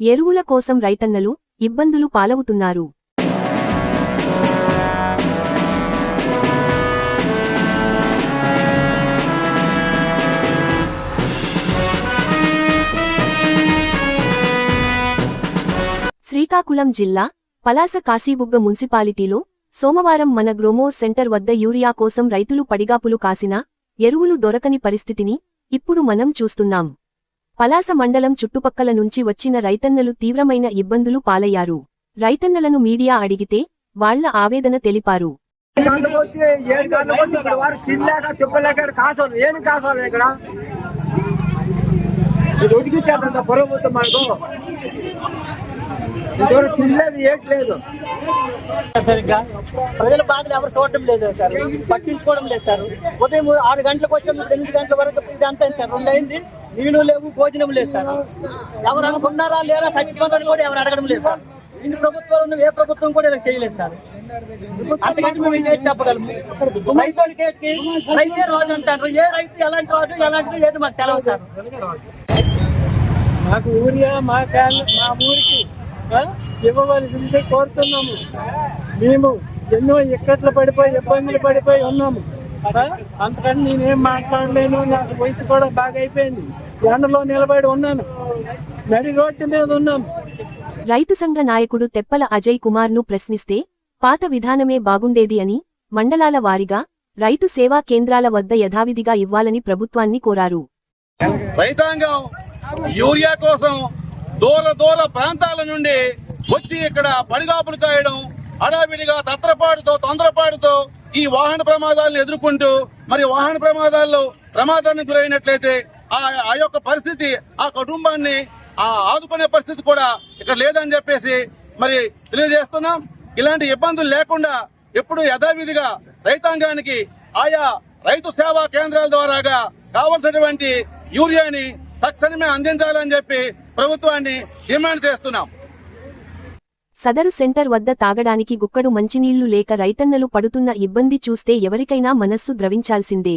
ఎరువుల కోసం రైతన్నలు ఇబ్బందులు పాలవుతున్నారు. శ్రీకాకుళం జిల్లా పలాస కాశీబుగ్గ మున్సిపాలిటీలో సోమవారం మన గ్రోమోర్ సెంటర్ వద్ద యూరియా కోసం రైతులు పడిగాపులు కాసినా ఎరువులు దొరకని పరిస్థితిని ఇప్పుడు మనం చూస్తున్నాం. పలాస మండలం చుట్టుపక్కల నుంచి వచ్చిన రైతన్నలు తీవ్రమైన ఇబ్బందులు పాలయ్యారు. రైతన్నలను మీడియా అడిగితే వాళ్ళ ఆవేదన తెలిపారు. ప్రజల బాధలు ఎవరు చూడటం లేదు సార్. పట్టించుకోవడం లేదు సార్. ఉదయం ఆరు గంటలకు వచ్చే ఎనిమిది గంటల వరకు ఇది అంతా సార్? రెండు అయింది నీళ్ళు లేవు భోజనం లేదు సార్. ఎవరు అనుకున్నారా లేరా చచ్చిపోతారు కూడా ఎవరు అడగడం లేదు సార్. ఇన్ని ప్రభుత్వాలు ఉన్న ఏ ప్రభుత్వం కూడా ఇలా చేయలేదు సార్. అంతకంటే మేము ఏం చెప్పగలము రైతే అంటారు. ఏ రైతు ఎలాంటి రాజు ఎలాంటిది ఏది మాకు తెలియదు సార్. మాకు ఊరియా మా మా ఊరికి ఇవ్వవలసింది కోరుతున్నాము. మేము ఎన్నో ఇక్కట్లు పడిపోయి ఇబ్బందులు పడిపోయి ఉన్నాము. ఆ, అంతకని నేనేం మాట్లాడలేను నాకు వయసు కూడా బాగా అయిపోయింది ఎండలో నిలబడి ఉన్నాను. నడి రోడ్డు మీద ఉన్నాను. రైతు సంఘ నాయకుడు తెప్పల అజయ్ కుమార్ను ప్రశ్నిస్తే పాత విధానమే బాగుండేది అని మండలాల వారీగా రైతు సేవా కేంద్రాల వద్ద యథావిధిగా ఇవ్వాలని ప్రభుత్వాన్ని కోరారు. రైతాంగం యూరియా కోసం దూర దూర ప్రాంతాల నుండి వచ్చి ఇక్కడ పడిగాపులు కాయడం హడావిడిగా తత్రపాటుతో తొందరపాటుతో ఈ వాహన ప్రమాదాలను ఎదుర్కొంటూ మరి వాహన ప్రమాదాల్లో ప్రమాదానికి గురైనట్లయితే ఆ ఆ యొక్క పరిస్థితి ఆ కుటుంబాన్ని ఆ ఆదుకునే పరిస్థితి కూడా ఇక్కడ లేదని చెప్పేసి మరి తెలియజేస్తున్నాం. ఇలాంటి ఇబ్బందులు లేకుండా ఎప్పుడు యథావిధిగా రైతాంగానికి ఆయా రైతు సేవా కేంద్రాల ద్వారాగా కావలసినటువంటి యూరియాని తక్షణమే అందించాలని చెప్పి ప్రభుత్వాన్ని డిమాండ్ చేస్తున్నాం. సదరు సెంటర్ వద్ద తాగడానికి గుక్కడు మంచినీళ్ళు లేక రైతన్నలు పడుతున్న ఇబ్బంది చూస్తే ఎవరికైనా మనస్సు ద్రవించాల్సిందే.